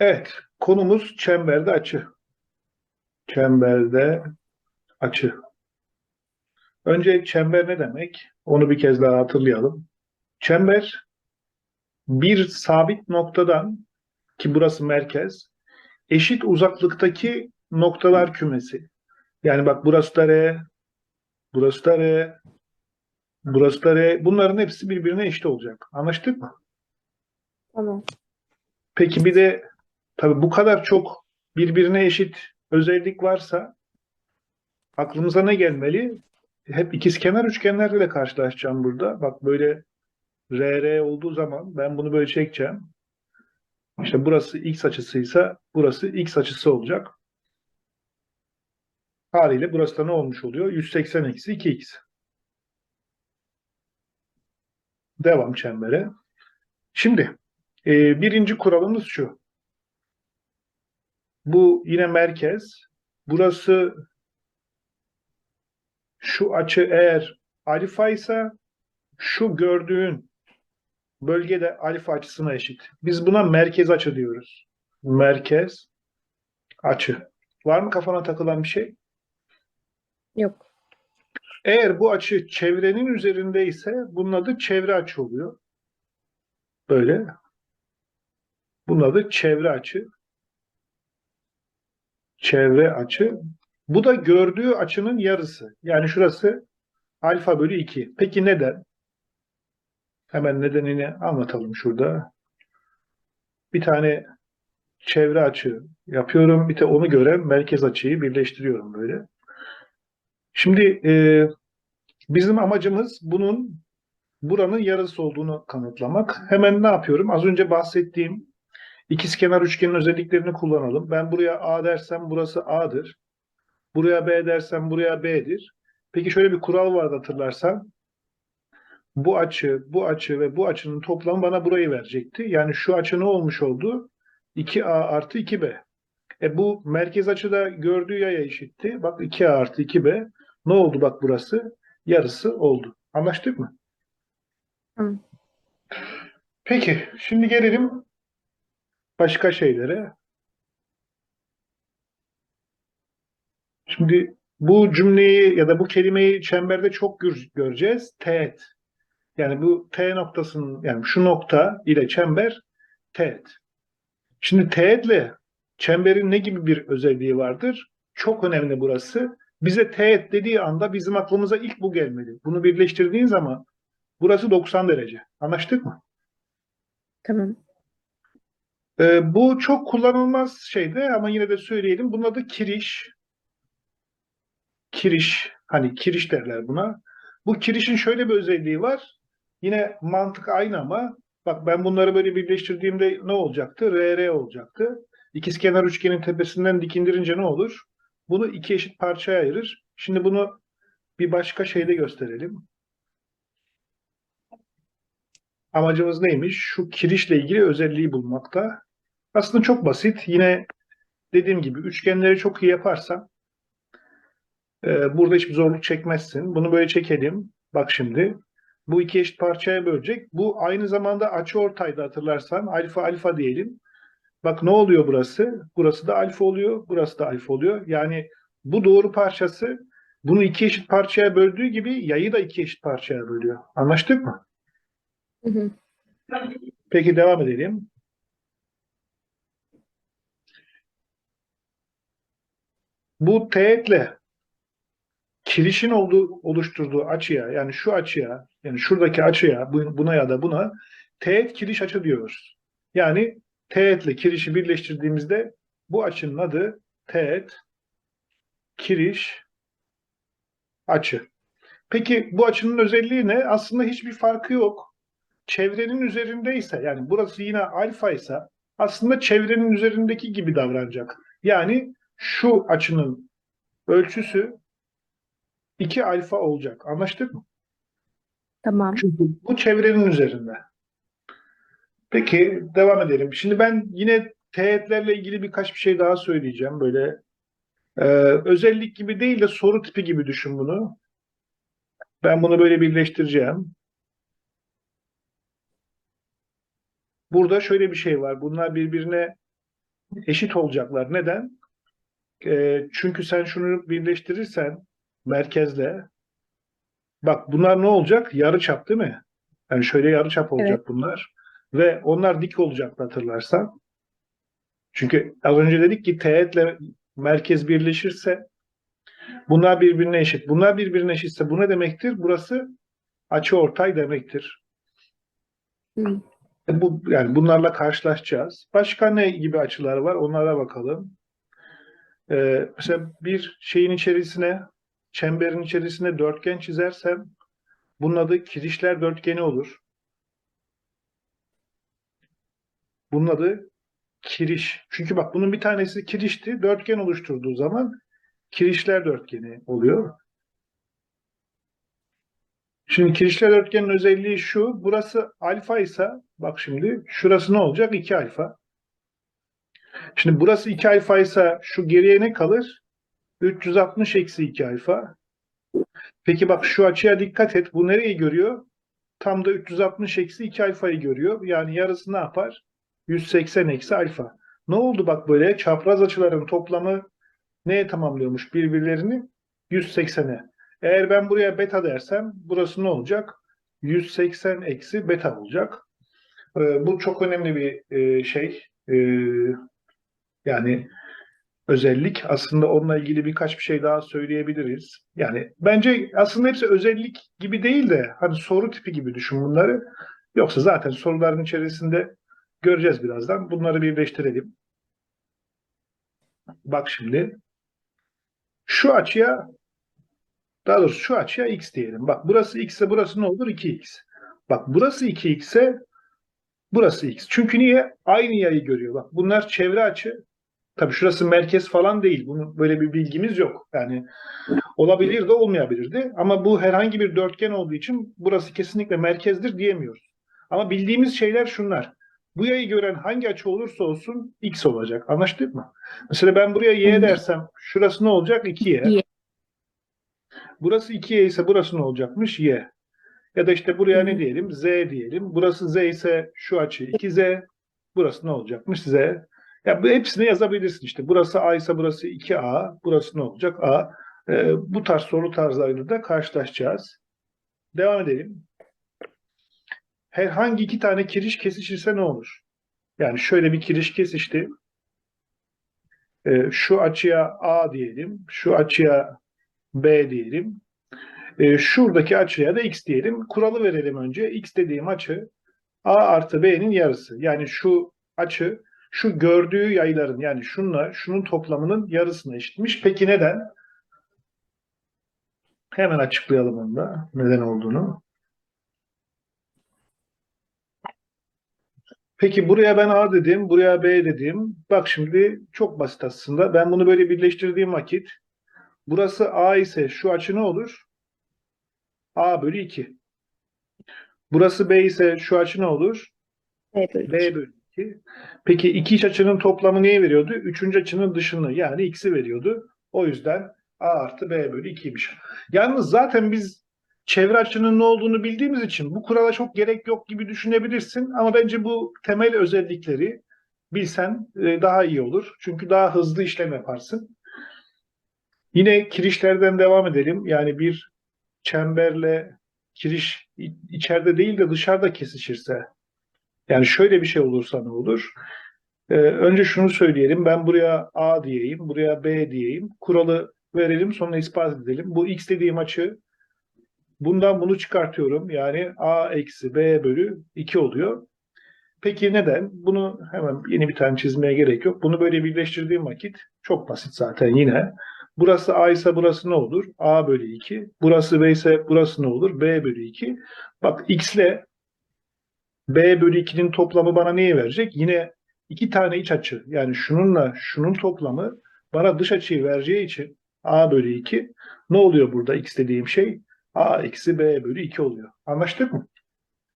Evet, konumuz çemberde açı. Çemberde açı. Önce çember ne demek? Onu bir kez daha hatırlayalım. Çember bir sabit noktadan ki burası merkez eşit uzaklıktaki noktalar kümesi. Yani bak burası da R, burası da R, burası da R. Bunların hepsi birbirine eşit olacak. Anlaştık mı? Tamam. Peki bir de tabii bu kadar çok birbirine eşit özellik varsa aklımıza ne gelmeli? Hep ikizkenar üçgenlerle karşılaşacağım burada. Bak böyle RR olduğu zaman ben bunu böyle çekeceğim. İşte burası x açısıysa burası x açısı olacak. Haliyle burası da ne olmuş oluyor? 180 eksi 2x. Devam çembere. Şimdi e, birinci kuralımız şu. Bu yine merkez. Burası şu açı eğer alfa ise şu gördüğün bölgede alfa açısına eşit. Biz buna merkez açı diyoruz. Merkez açı. Var mı kafana takılan bir şey? Yok. Eğer bu açı çevrenin üzerinde ise bunun adı çevre açı oluyor. Böyle. Bunun adı çevre açı. Çevre açı. Bu da gördüğü açının yarısı. Yani şurası alfa bölü 2. Peki neden? Hemen nedenini anlatalım şurada. Bir tane çevre açı yapıyorum. Bir de onu gören merkez açıyı birleştiriyorum böyle. Şimdi e, bizim amacımız bunun buranın yarısı olduğunu kanıtlamak. Hemen ne yapıyorum? Az önce bahsettiğim ikizkenar üçgenin özelliklerini kullanalım. Ben buraya A dersem burası A'dır. Buraya B dersem buraya B'dir. Peki şöyle bir kural vardı hatırlarsan. Bu açı, bu açı ve bu açının toplamı bana burayı verecekti. Yani şu açı ne olmuş oldu? 2A artı 2B. E bu merkez açıda gördüğü yaya eşitti. Bak 2A artı 2B. Ne oldu bak burası? Yarısı oldu. Anlaştık mı? Tamam. Peki şimdi gelelim başka şeylere. Şimdi bu cümleyi ya da bu kelimeyi çemberde çok gör- göreceğiz. Teğet. Yani bu T noktasının yani şu nokta ile çember teğet. Şimdi teğetle çemberin ne gibi bir özelliği vardır? Çok önemli burası. Bize teğet dediği anda bizim aklımıza ilk bu gelmeli. Bunu birleştirdiğin zaman burası 90 derece. Anlaştık mı? Tamam. Ee, bu çok kullanılmaz şeyde ama yine de söyleyelim. Bunun adı kiriş. Kiriş. Hani kiriş derler buna. Bu kirişin şöyle bir özelliği var. Yine mantık aynı ama bak ben bunları böyle birleştirdiğimde ne olacaktı? RR olacaktı. İkizkenar üçgenin tepesinden dikindirince ne olur? Bunu iki eşit parçaya ayırır. Şimdi bunu bir başka şeyde gösterelim. Amacımız neymiş? Şu kirişle ilgili özelliği bulmakta. Aslında çok basit. Yine dediğim gibi üçgenleri çok iyi yaparsan e, burada hiçbir zorluk çekmezsin. Bunu böyle çekelim. Bak şimdi. Bu iki eşit parçaya bölecek. Bu aynı zamanda açıortayda hatırlarsan alfa alfa diyelim. Bak ne oluyor burası? Burası da alfa oluyor. Burası da alfa oluyor. Yani bu doğru parçası bunu iki eşit parçaya böldüğü gibi yayı da iki eşit parçaya bölüyor. Anlaştık mı? Hı hı. Peki devam edelim. Bu teğetle kirişin olduğu, oluşturduğu açıya yani şu açıya yani şuradaki açıya bu- buna ya da buna teğet kiriş açı diyoruz. Yani teğetle kirişi birleştirdiğimizde bu açının adı teğet kiriş açı. Peki bu açının özelliği ne? Aslında hiçbir farkı yok. Çevrenin üzerindeyse yani burası yine alfa ise aslında çevrenin üzerindeki gibi davranacak. Yani şu açının ölçüsü 2 alfa olacak. Anlaştık mı? Tamam. Çünkü bu çevrenin üzerinde. Peki devam edelim. Şimdi ben yine teğetlerle ilgili birkaç bir şey daha söyleyeceğim. Böyle e, özellik gibi değil de soru tipi gibi düşün bunu. Ben bunu böyle birleştireceğim. Burada şöyle bir şey var. Bunlar birbirine eşit olacaklar. Neden? Ee, çünkü sen şunu birleştirirsen merkezle bak bunlar ne olacak? Yarıçap değil mi? Yani şöyle yarıçap olacak Evet. bunlar. Ve onlar dik olacak hatırlarsan. Çünkü az önce dedik ki teğetle merkez birleşirse bunlar birbirine eşit. Bunlar birbirine eşitse bu ne demektir? Burası açıortay demektir. Hı. Bu yani bunlarla karşılaşacağız. Başka ne gibi açılar var? Onlara bakalım. Ee, mesela bir şeyin içerisine, çemberin içerisine dörtgen çizersem bunun adı kirişler dörtgeni olur. Bunun adı kiriş. Çünkü bak bunun bir tanesi kirişti. Dörtgen oluşturduğu zaman kirişler dörtgeni oluyor. Şimdi kirişler dörtgenin özelliği şu. Burası alfa ise bak şimdi şurası ne olacak? 2 alfa. Şimdi burası 2 alfa ise şu geriye ne kalır? 360 eksi 2 alfa. Peki bak şu açıya dikkat et. Bu nereyi görüyor? Tam da 360 eksi 2 alfayı görüyor. Yani yarısı ne yapar? 180 eksi alfa. Ne oldu bak böyle? Çapraz açıların toplamı neye tamamlıyormuş birbirlerini? 180'e. Eğer ben buraya beta dersem burası ne olacak? 180 eksi beta olacak. Ee, bu çok önemli bir e, şey. Ee, yani özellik. Aslında onunla ilgili birkaç bir şey daha söyleyebiliriz. Yani bence aslında hepsi özellik gibi değil de hani soru tipi gibi düşün bunları. Yoksa zaten soruların içerisinde göreceğiz birazdan. Bunları birleştirelim. Bak şimdi. Şu açıya daha doğrusu şu açıya x diyelim. Bak burası x ise burası ne olur? 2x. Bak burası 2x ise burası x. Çünkü niye? Aynı yayı görüyor. Bak bunlar çevre açı. Tabii şurası merkez falan değil. Bunun böyle bir bilgimiz yok. Yani olabilir de olmayabilirdi. Ama bu herhangi bir dörtgen olduğu için burası kesinlikle merkezdir diyemiyoruz. Ama bildiğimiz şeyler şunlar. Bu yayı gören hangi açı olursa olsun x olacak. Anlaştık mı? Mesela ben buraya y dersem şurası ne olacak? 2y. Y. Burası 2y ise burası ne olacakmış? Y. Ya da işte buraya ne diyelim? Z diyelim. Burası Z ise şu açı 2Z. Burası ne olacakmış? Z. Ya bu hepsini yazabilirsin işte. Burası A ise burası 2A. Burası ne olacak? A. Ee, bu tarz soru tarzlarıyla da karşılaşacağız. Devam edelim. Herhangi iki tane kiriş kesişirse ne olur? Yani şöyle bir kiriş kesişti. Ee, şu açıya A diyelim. Şu açıya B diyelim. Ee, şuradaki açıya da X diyelim. Kuralı verelim önce. X dediğim açı A artı B'nin yarısı. Yani şu açı şu gördüğü yayların yani şunla şunun toplamının yarısına eşitmiş. Peki neden? Hemen açıklayalım onu da neden olduğunu. Peki buraya ben A dedim, buraya B dedim. Bak şimdi çok basit aslında. Ben bunu böyle birleştirdiğim vakit burası A ise şu açı ne olur? A bölü 2. Burası B ise şu açı ne olur? B bölü B bölü 2. Peki iki iç açının toplamı neyi veriyordu? Üçüncü açının dışını yani x'i veriyordu. O yüzden A artı B bölü 2'ymiş. Yalnız zaten biz çevre açının ne olduğunu bildiğimiz için bu kurala çok gerek yok gibi düşünebilirsin. Ama bence bu temel özellikleri bilsen e, daha iyi olur. Çünkü daha hızlı işlem yaparsın. Yine kirişlerden devam edelim. Yani bir çemberle kiriş içeride değil de dışarıda kesişirse yani şöyle bir şey olursa ne olur? Ee, önce şunu söyleyelim. Ben buraya A diyeyim, buraya B diyeyim. Kuralı verelim, sonra ispat edelim. Bu x dediğim açı bundan bunu çıkartıyorum. Yani A eksi B bölü 2 oluyor. Peki neden? Bunu hemen yeni bir tane çizmeye gerek yok. Bunu böyle birleştirdiğim vakit çok basit zaten yine. Burası A ise burası ne olur? A bölü 2. Burası B ise burası ne olur? B bölü 2. Bak x ile B bölü 2'nin toplamı bana neyi verecek? Yine iki tane iç açı. Yani şununla şunun toplamı bana dış açıyı vereceği için A bölü 2 ne oluyor burada x dediğim şey? A eksi B bölü 2 oluyor. Anlaştık mı?